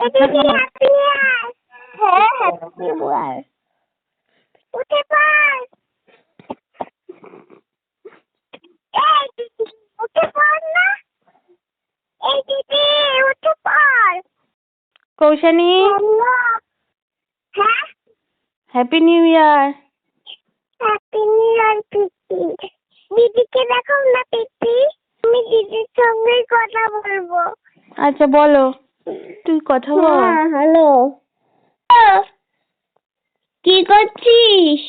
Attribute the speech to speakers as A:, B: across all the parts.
A: Happy হ্যাঁ happy ইয়ার উঠে পড় এই দিদি উঠে পড় না এই দিদি উঠে পড়
B: কৌশানী?
A: হ্যাঁ
B: happy new year
A: happy new year পিপি দিদিকে দেখো না পিপি আমি দিদির সঙ্গে কথা বলব।
B: আচ্ছা বলো। তুই কথা বল।
A: হ্যাঁ হ্যালো কি করছিস?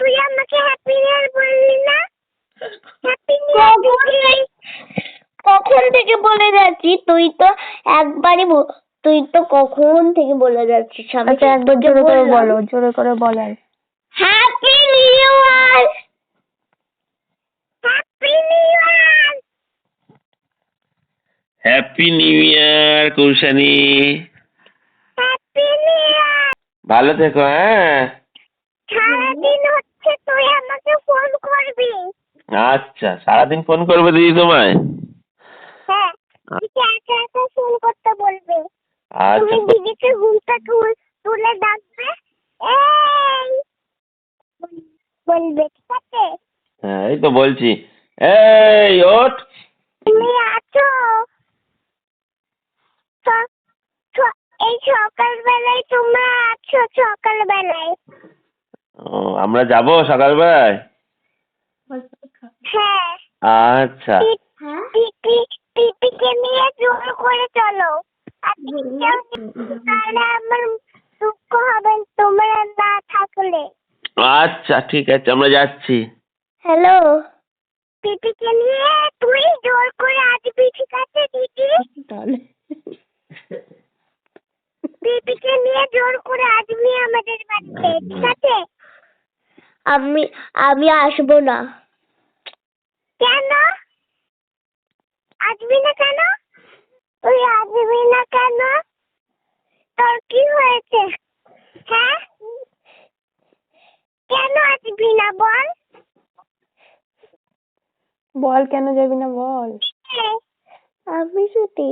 A: তুই আমাকে হ্যাপি নিউ ইয়ার বললি না? হ্যাপি নিউ ইয়ার কখন থেকে বলে যাচ্ছি? তুই তো একবারই তুই তো কখন থেকে বলে যাচ্ছিস? আমি
B: আচ্ছা একবার জোরে করে বলো জোরে করে বলার
A: happy happy new year
C: Koushani
A: happy new year
C: ভালো থেকো হ্যাঁ।
A: সারাদিন হচ্ছে তুই আমাকে ফোন করবি।
C: আচ্ছা সারাদিন ফোন করবে দিদি তোমায়?
A: হ্যাঁ
C: আচ্ছা
A: দিদিকে ঘুমটা তুল তুলে ডাকবে এই বলবে ঠিক আছে?
C: হ্যাঁ এই তো বলছি। এই ওঠ।
A: তুমি আছো? এই সকালবেলায় তোমরা আছো সকালবেলায়?
C: ও, আমরা যাব সকালবেলায়?
A: হ্যাঁ।
C: আচ্ছা।
A: পিপি পিপিকে নিয়ে জোর করে চলো। তাহলে আমার দুঃখ হবে তোমরা না থাকলে।
C: আচ্ছা ঠিক আছে আমরা যাচ্ছি।
A: হ্যালো? পিপিকে নিয়ে তুই জোর করে আসবি ঠিক আছে দিদি
B: তাহলে।
A: নিয়ে জোর করে আসবি আমাদের বাড়িতে। ঠিক আছে? আমি আমি আসব না। কেন? আসবি না কেন? তুই আসবি না কেন? তোর কি হয়েছে? হ্যাঁ? কেন আসবি না বল?
B: বল কেন যাবি না বল?
A: আমি যদি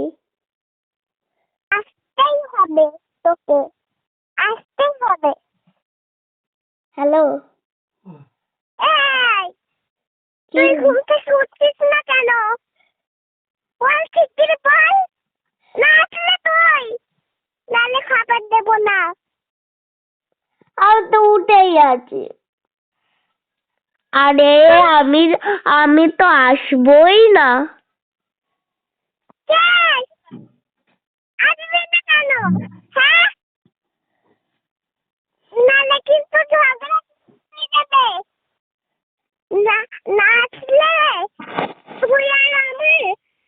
A: আসতেই হবে তোকে আসতেই হবে। হ্যালো? এই তুই ঘুম থেকে উঠছিস না কেন? বল ঠিক করে বল। না আসলে তুই। নালে খাবার দেবো না। আমি তো উঠেই আছি। আরে আমি আমি তো আসবই না। আসবে না কেন? নাচলে তুই আমি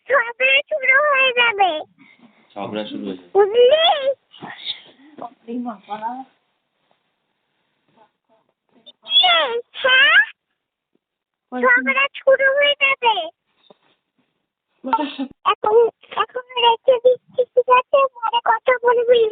A: ঝগড়া শুরু হয়ে যাবে। ঝগড়া শুরু হয়ে যাবে। বুঝলি? হ্যাঁ, ঝগড়া শুরু হয়ে যাবে।
C: এখন এখন রেখে
A: দিচ্ছি ঠিক আছে? পরে কথা বলবি।